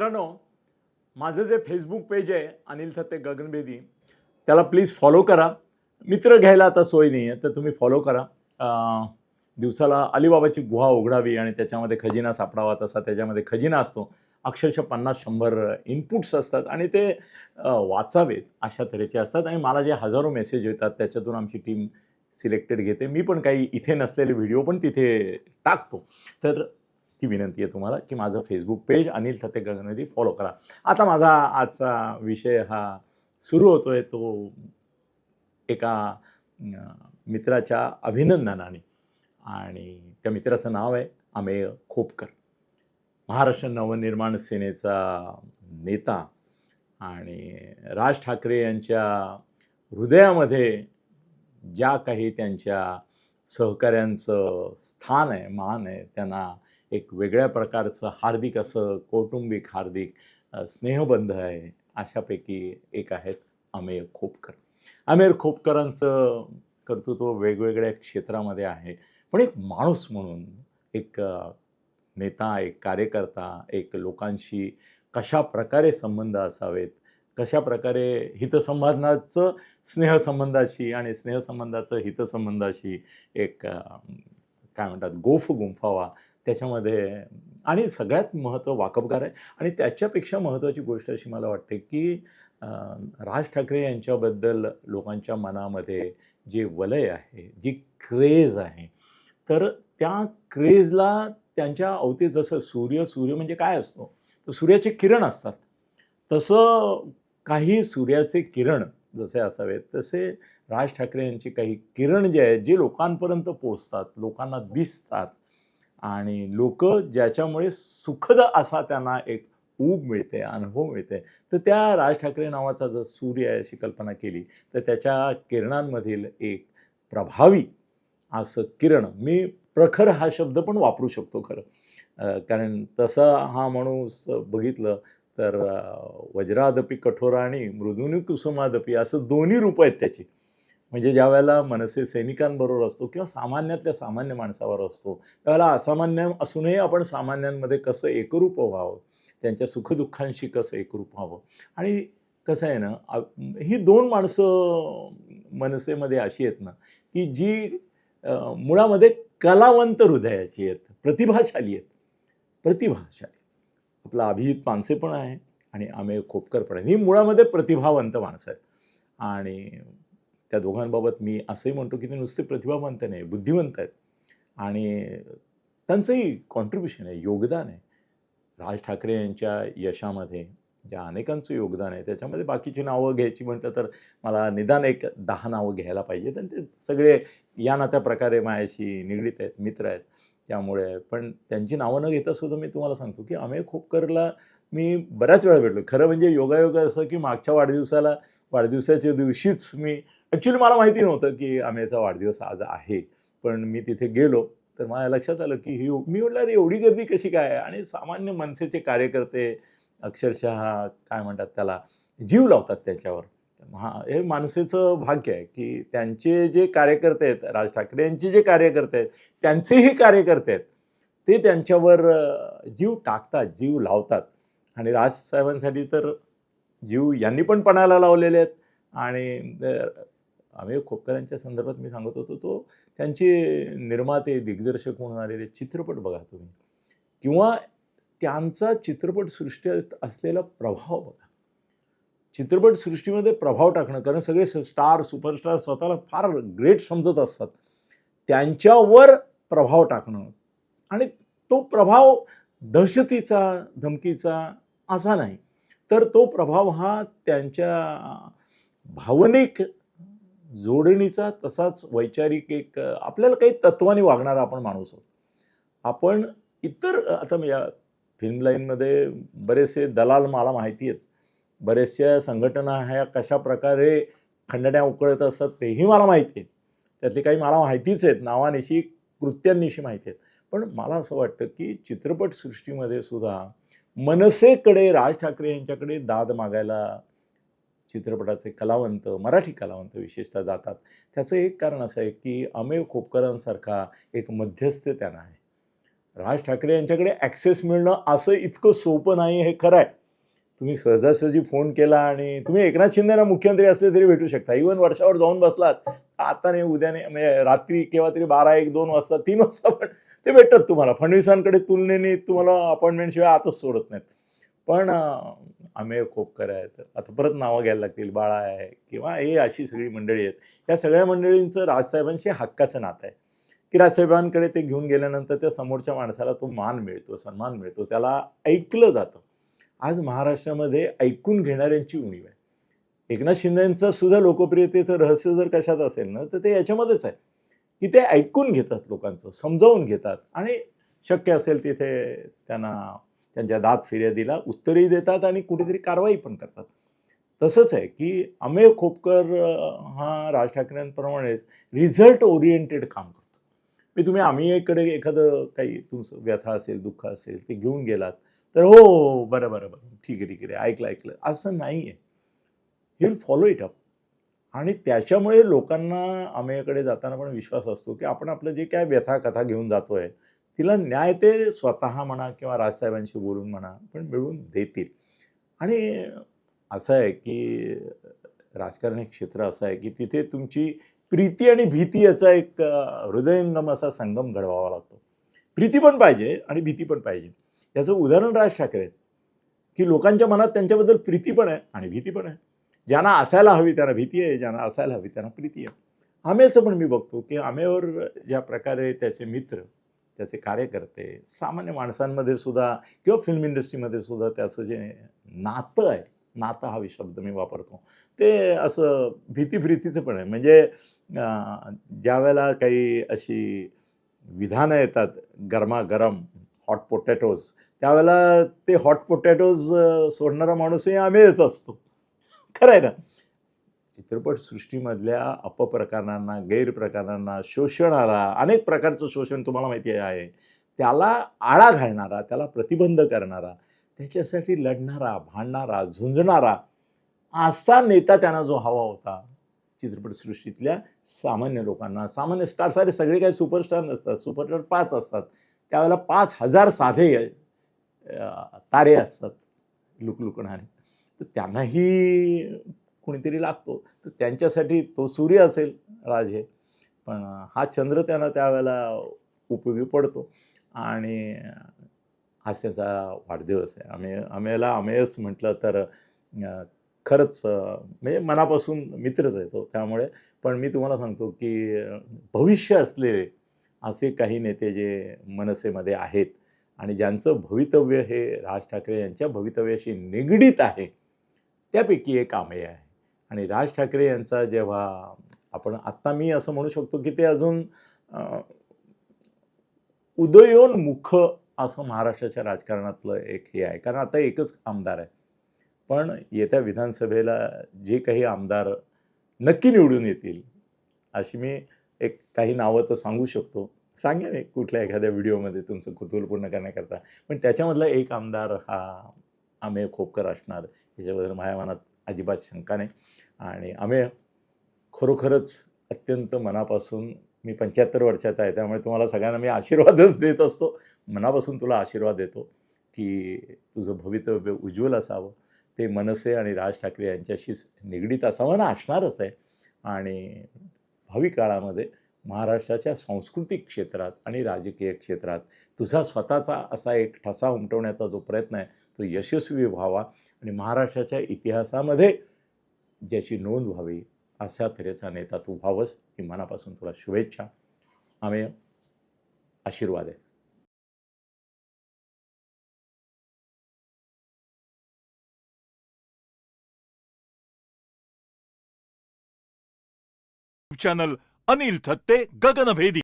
मित्रांनो माझं जे फेसबुक पेज आहे अनिल थत्ते गगनभेदी त्याला प्लीज फॉलो करा. मित्र घ्यायला आता सोय नाही आहे तर तुम्ही फॉलो करा. दिवसाला अलिबाबाची गुहा उघडावी आणि त्याच्यामध्ये खजिना सापडावा तसा त्याच्यामध्ये खजिना असतो. अक्षरशः पन्नास शंभर इनपुट्स असतात आणि ते वाचावेत अशा तऱ्हेचे असतात. आणि मला जे हजारो मेसेज येतात त्याच्यातून आमची टीम सिलेक्टेड घेते. मी पण काही इथे नसलेले व्हिडिओ पण तिथे टाकतो. तर ती विनंती आहे तुम्हाला की माझं फेसबुक पेज अनिल ठते गगनवेदी फॉलो करा. आता माझा आजचा विषय हा सुरू होतो आहे तो एका मित्राच्या अभिनंदनाने. आणि त्या मित्राचं नाव आहे अमेय खोपकर. महाराष्ट्र नवनिर्माण सेनेचा नेता आणि राज ठाकरे यांच्या हृदयामध्ये ज्या काही त्यांच्या सहकाऱ्यांचं स्थान आहे मान आहे त्यांना एक वेगळ्या प्रकारचं हार्दिक असं कौटुंबिक हार्दिक स्नेहबंध आहे अशापैकी एक आहेत अमेय खोपकर. आमेर खोपकरांचं कर्तृत्व वेगवेगळ्या क्षेत्रामध्ये आहे. पण एक माणूस म्हणून एक नेता एक कार्यकर्ता एक लोकांशी कशा प्रकारे संबंध असावेत कशा प्रकारे हितसंबंधाचं स्नेहसंबंधाशी आणि स्नेहसंबंधाचं हितसंबंधाशी एक काय म्हणतात गोफ गुंफावा त्याच्यामध्ये आणि सगळ्यात महत्त्व वाकबगार आहे. आणि त्याच्यापेक्षा महत्त्वाची गोष्ट अशी मला वाटते की राज ठाकरे यांच्याबद्दल लोकांच्या मनामध्ये जे वलय आहे जी क्रेज आहे तर त्या क्रेजला त्यांच्या अवती जसं सूर्य सूर्य म्हणजे काय असतो? तर सूर्याचे किरण असतात. तसं काही सूर्याचे किरण जसे असावेत तसे राज ठाकरे यांचे काही किरण जे आहेत जे लोकांपर्यंत पोचतात लोकांना दिसतात आणि लोक ज्याच्यामुळे सुखद असा त्यांना एक ऊब मिळते अनुभव मिळते. तर त्या राज ठाकरे नावाचा जर सूर्य आहे अशी कल्पना केली तर त्याच्या किरणांमधील एक प्रभावी असं किरण मी प्रखर हा शब्द पण वापरू शकतो खरं. कारण तसा हा माणूस बघितलं तर वज्रादपी कठोराणी मृदुनी कुसुमादपी असं दोन्ही रूप आहेत त्याची. म्हणजे ज्या वेळेला मनसे सैनिकांबरोबर असतो किंवा सामान्यातल्या सामान्य माणसावर असतो त्यावेळेला असामान्य असूनही आपण सामान्यांमध्ये कसं एकरूप व्हावं त्यांच्या सुखदुःखांशी कसं एकरूप व्हावं. आणि कसं आहे ना ही दोन माणसं मनसेमध्ये अशी आहेत ना की जी मुळामध्ये कलावंत हृदयाची आहेत प्रतिभाशाली आहेत. प्रतिभाशाली. आपला अभिजित पानसे पण आहे आणि अमेय खोपकर पण आहे ही मुळामध्ये प्रतिभावंत माणसं आहेत. आणि त्या दोघांबाबत मी असंही म्हणतो की ते नुसते प्रतिभावंत नाही बुद्धिवंत आहेत. आणि त्यांचंही कॉन्ट्रीब्युशन आहे योगदान आहे. राज ठाकरे यांच्या यशामध्ये ज्या अनेकांचं योगदान आहे त्याच्यामध्ये बाकीची नावं घ्यायची म्हटलं तर मला निदान एक दहा नावं घ्यायला पाहिजे आणि ते सगळे या नात्या प्रकारे माझ्याशी निगडीत आहेत मित्र आहेत. त्यामुळे पण त्यांची नावं न घेता सुद्धा मी तुम्हाला सांगतो की अमेय खोपकरला मी बऱ्याच वेळा भेटलो. खरं म्हणजे योगायोग असं की मागच्या वाढदिवसाला वाढदिवसाच्या दिवशीच मी ॲक्च्युली मला माहिती नव्हतं की अमेयचा वाढदिवस आज आहे. पण मी तिथे गेलो तर माझ्या लक्षात आलं की ही मी म्हटलं अरे एवढी गर्दी कशी काय? आहे आणि सामान्य मनसेचे कार्यकर्ते अक्षरशः काय म्हणतात त्याला जीव लावतात त्याच्यावर. हा हे माणसेचं भाग्य आहे की त्यांचे जे कार्यकर्ते आहेत राज ठाकरे यांचे जे कार्यकर्ते आहेत त्यांचेही कार्यकर्ते आहेत ते त्यांच्यावर जीव टाकतात जीव लावतात. आणि राजसाहेबांसाठी तर जीव यांनी पण पणाला लावलेले आहेत. आणि अमेय खोपकरांच्या संदर्भात मी सांगत होतो तो त्यांचे निर्माते दिग्दर्शक म्हणून आलेले चित्रपट बघा तुम्ही. किंवा त्यांचा चित्रपटसृष्टीत असलेला प्रभाव बघा. चित्रपटसृष्टीमध्ये प्रभाव टाकणं कारण सगळे स्टार सुपरस्टार स्वतःला फार ग्रेट समजत असतात. त्यांच्यावर प्रभाव टाकणं. आणि तो प्रभाव दहशतीचा धमकीचा असा नाही. तर तो प्रभाव हा त्यांच्या भावनिक जोडणीचा तसाच वैचारिक एक आपल्याला काही तत्वाने वागणारा आपण माणूस आहोत. आपण इतर आता मी या फिल्म लाईनमध्ये बरेचसे दलाल मला माहिती आहेत. बऱ्याचशा संघटना ह्या कशा प्रकारे खंडण्या उकळत असतात तेही मला माहिती आहे त्यातली काही मला माहितीच आहेत. नावानिशी कृत्यांनिशी माहिती आहेत. पण मला असं वाटतं की चित्रपटसृष्टीमध्ये सुद्धा मनसेकडे राज ठाकरे यांच्याकडे दाद मागायला चित्रपटाचे कलावंत मराठी कलावंत विशेषतः जातात. त्याचं एक कारण असं आहे की अमेय खोपकरांसारखा एक मध्यस्थ त्यांना आहे. राज ठाकरे यांच्याकडे ॲक्सेस मिळणं असं इतकं सोपं नाही हे खरं आहे. तुम्ही सहजासहजी फोन केला आणि तुम्ही एकनाथ शिंदेना मुख्यमंत्री असले तरी भेटू शकता. इवन वर्षावर जाऊन बसलात. आता नाही उद्या नाही म्हणजे रात्री केव्हा तरी बारा एक दोन वाजता तीन वाजता पण ते भेटतात तुम्हाला. फडणवीसांकडे तुलनेने तुम्हाला अपॉइंटमेंट शिवाय सोडत नाहीत. पण अं, खोपकर आहेत आता परत नावं घ्यायला लागतील बाळा आहे किंवा हे अशी सगळी मंडळी आहेत. या सगळ्या मंडळींचं राजसाहेबांशी हक्काचं नातं आहे. की राजसाहेबांकडे ते घेऊन गेल्यानंतर त्या समोरच्या माणसाला तो मान मिळतो सन्मान मिळतो त्याला ऐकलं जातं. आज महाराष्ट्रामध्ये ऐकून घेणाऱ्यांची उणीव आहे. एकनाथ शिंदेंचं सुद्धा लोकप्रियतेचं रहस्य जर कशात असेल ना तर ते याच्यामध्येच आहे. की ते ऐकून घेतात लोकांचं समजावून घेतात. आणि शक्य असेल तिथे त्यांना त्यांच्या दात फिर्यादीला उत्तरही देतात आणि कुठेतरी कारवाई पण करतात. तसंच आहे की अमेय खोपकर हा राज ठाकरेंप्रमाणेच रिझल्ट ओरिएंटेड काम करतो. मी तुम्ही आम्ही इकडे एखादं काही तुमचं व्यथा असेल दुःख असेल ते घेऊन गेलात तर हो हो, बरं बरं बरं ठीक आहे ठीक आहे ऐकलं ऐकलं असं नाही आहे he will follow it up आणि त्याच्यामुळे लोकांना आमेकडे जाताना पण विश्वास असतो की आपण आपलं जे काय व्यथा कथा घेऊन जातो आहे तिला न्याय ते स्वतः म्हणा किंवा राजसाहेबांशी बोलून म्हणा पण मिळवून देतील. आणि असं आहे की राजकारण क्षेत्र असं आहे की तिथे तुमची प्रीती आणि भीती याचा एक हृदयंगम असा संगम घडवावा लागतो. प्रीती पण पाहिजे आणि भीती पण पाहिजे. याचं उदाहरण राज ठाकरे आहेत. की लोकांच्या मनात त्यांच्याबद्दल प्रीती पण आहे आणि भीती पण आहे. ज्यांना असायला हवी त्यांना भीती आहे ज्यांना असायला हवी त्यांना प्रीती आहे. आमेचं पण मी बघतो की आमेवर ज्या प्रकारे त्याचे मित्र त्याचे कार्यकर्ते सामान्य माणसांमध्ये सुद्धा किंवा फिल्म इंडस्ट्रीमध्ये सुद्धा त्याचं जे नातं आहे नातं हा शब्द मी वापरतो. ते असं भीती पण आहे. म्हणजे ज्यावेळेला ज्या वेळेला काही अशी विधानं येतात गरमागरम हॉट पोटॅटोज त्यावेळेला ते हॉट पोटॅटोज सोडणारा माणूसही आम्हीच असतो. खरं आहे ना? चित्रपटसृष्टीमधल्या अपप्रकारांना गैरप्रकारांना शोषणाला अनेक प्रकारचं शोषण तुम्हाला माहिती आहे. त्याला आळा घालणारा त्याला प्रतिबंध करणारा त्याच्यासाठी लढणारा भांडणारा झुंजणारा असा नेता त्यांना जो हवा होता. चित्रपटसृष्टीतल्या सामान्य लोकांना सामान्य स्टार सारे सगळे काही सुपरस्टार नसतात सुपरस्टार पाच असतात. त्यावेळेला पाच हजार साधे तारे असतात लुकलुकणारे. तर त्यांनाही कुणीतरी लागतो. तर त्यांच्यासाठी तो सूर्य असेल राज हे. पण हा चंद्र त्यांना त्यावेळेला उपयोगी पडतो. आणि आज त्याचा वाढदिवस आहे. आम्ही आम्हाला अमेयच म्हटलं तर खरंच म्हणजे मनापासून मित्रच आहे तो त्यामुळे. पण मी तुम्हाला सांगतो की भविष्य असलेले असे काही नेते जे मनसेमध्ये आहेत आणि ज्यांचं भवितव्य हे राज ठाकरे यांच्या भवितव्याशी निगडीत आहे त्यापैकी एक आमेय आहे. आणि राज ठाकरे यांचा जेव्हा आपण आत्ता मी असं म्हणू शकतो की ते अजून उदयोन्मुख असं महाराष्ट्राच्या राजकारणातलं एक हे आहे. कारण आता एकच आमदार आहे. पण येत्या विधानसभेला जे काही आमदार नक्की निवडून येतील अशी मी एक काही नावं तर सांगू शकतो. सांगेन एक कुठल्या एखाद्या व्हिडिओमध्ये तुमचं कुतूहल पूर्ण करण्याकरता. पण त्याच्यामधला एक आमदार हा अमेय खोपकर असणार. याच्याबद्दल माझ्या मनात अजिबात शंका नाही. आणि आम्ही खरोखरच अत्यंत मनापासून मी पंच्याहत्तर वर्षाचा आहे त्यामुळे तुम्हाला सगळ्यांना मी आशीर्वादच देत असतो. मनापासून तुला आशीर्वाद देतो की तुझं भवितव्य उज्ज्वल असावं. ते मनसे आणि राज ठाकरे यांच्याशीच निगडीत असावं ना असणारच आहे. आणि भावी काळामध्ये महाराष्ट्राच्या सांस्कृतिक क्षेत्रात आणि राजकीय क्षेत्रात तुझा स्वतःचा असा एक ठसा उमटवण्याचा जो प्रयत्न आहे तो यशस्वी व्हावा. आणि महाराष्ट्राच्या इतिहासामध्ये ज्याची नोंद व्हावी अशा तऱ्हेचा नेता तू व्हावंस ही मनापासून तुला शुभेच्छा. आम्ही आशीर्वाद आहे. चॅनल अनिल थत्ते गगनभेदी